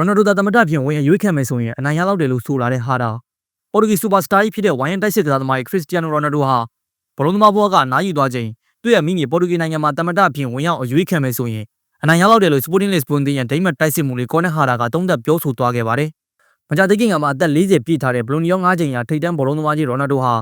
ရိုနယ်ဒိုသာသမတပြင်ဝင်အရွေးခံမယ်ဆိုရင်အနိုင်ရလောက်တယ်လို့ဆိုလာတဲ့ဟာတာပေါ်တူဂီစူပါစတာကြီးဖြစ်တဲ့ဝိုင်းယန်တိုက်စစ်ကစားသမားခရစ္စတီယာနိုရိုနယ်ဒိုဟာဘလုံးသမားဘွားကအနားယူသွားချိန်သူ့ရဲ့မိမိပေါ်တူဂီနိုင်ငံမှာသမတပြင်ဝင်ရောက်အရွေးခံမယ်ဆိုရင်အနိုင်ရလောက်တယ်လို့ Sporting Lisbon တင်းရဲ့ဒိမတ်တိုက်စစ်မှုလေးကော်နယ်ဟာတာကတုံးသက်ပြောဆိုသွားခဲ့ပါတယ်။မကြသေးခင်ကမှအသက်40ပြည့်ထားတဲ့ဘလိုနီယော၅ချိန်ရာထိပ်တန်းဘောလုံးသမားကြီးရိုနယ်ဒိုဟာ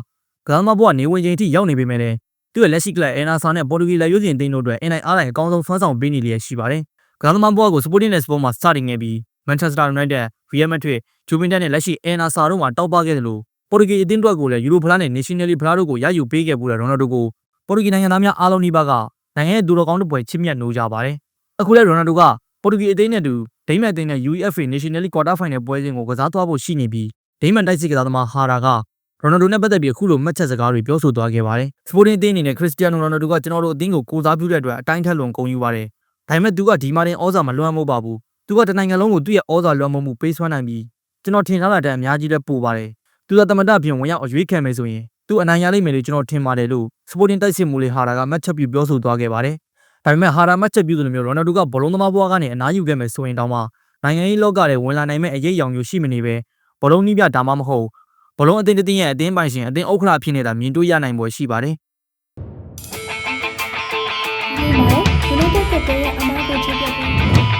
ကစားသမားဘွားနေဝင်ချိန်အထိရောက်နေပေမဲ့လည်းသူ့ရဲ့လက်ရှိကလပ်အန်နာဆာနဲ့ပေါ်တူဂီလက်ရွေးစင်တင်းတို့အတွက် NIR တိုင်းအကောင်းဆုံးဆွမ်းဆောင်ပေးနေလျက်ရှိပါတယ်။ကစားသမားဘွားကို Sporting Lisbon မှာစတင်ခဲ့ပြီး Manchester United, Real Madrid, Juventus နဲ့လက်ရှိ El Nassr တို့မှာတောက်ပခဲ့တယ်လို့ပေါ်တူဂီအသင်းအတွက်ကိုလည်းယူရိုဖလားနဲ့ National League ဖလားတို့ကိုရယူပေးခဲ့ပူတဲ့ရိုနယ်ဒိုကိုပေါ်တူဂီနိုင်ငံသားများအားလုံးဒီပါကနိုင်ငံရဲ့ဒူတော်ကောင်းတစ်ပွဲချစ်မြတ်နိုးကြပါတယ်။အခုလည်းရိုနယ်ဒိုကပေါ်တူဂီအသင်းနဲ့အတူဒိမတ်အသင်းနဲ့ UEFA National League Quarter Final ပွဲစဉ်ကိုကစားသွားဖို့ရှိနေပြီးဒိမတ်တိုက်စစ်ကစားသမားဟာရာကရိုနယ်ဒိုနဲ့ပတ်သက်ပြီးအခုလိုမှတ်ချက်စကားတွေပြောဆိုသွားခဲ့ပါတယ်။ Sporting အသင်းအနေနဲ့ခရစ္စတီယာနိုရိုနယ်ဒိုကကျွန်တော်တို့အသင်းကိုကိုစားပြုတဲ့အတွက်အတိုင်းထက်လွန်ဂုဏ်ယူပါတယ်။ဒါပေမဲ့သူကဒီမာတင်ဩဇာမလွှမ်းမိုးပါဘူး။ သူကတနိုင်ငံလုံးကိုသူ့ရဲ့ဩဇာလွှမ်းမိုးမှုပေးစွမ်းနိုင်ပြီးကျွန်တော်ထင်ထားတာတည်းအများကြီးလည်းပိုပါတယ်။သူကသမတပြင်ဝင်ရောက်အရွေးခံမယ်ဆိုရင်သူအနိုင်ရလိမ့်မယ်လို့ကျွန်တော်ထင်ပါတယ်လို့ Sporting တိုက်စစ်မှုလေးဟာရာကမှတ်ချက်ပြုပြောဆိုသွားခဲ့ပါတယ်။ဒါပေမဲ့ဟာရာမှတ်ချက်ပြုသလိုမျိုးရိုနယ်ဒိုကဘောလုံးသမားဘွားကနေအနားယူခဲ့မယ်ဆိုရင်တောင်မှနိုင်ငံရေးလောကထဲဝင်လာနိုင်မဲ့အရေးအယောင်မျိုးရှိမနေပဲဘောလုံးနည်းပြဒါမှမဟုတ်ဘောလုံးအသင်းတစ်သင်းရဲ့အသင်းပိုင်ရှင်အသင်းဥက္ကဋ္ဌဖြစ်နေတာမြင်တွေ့ရနိုင်ပွဲရှိပါတယ်ဒီမှာ United ကတည်းကအမားကိုချပြပေး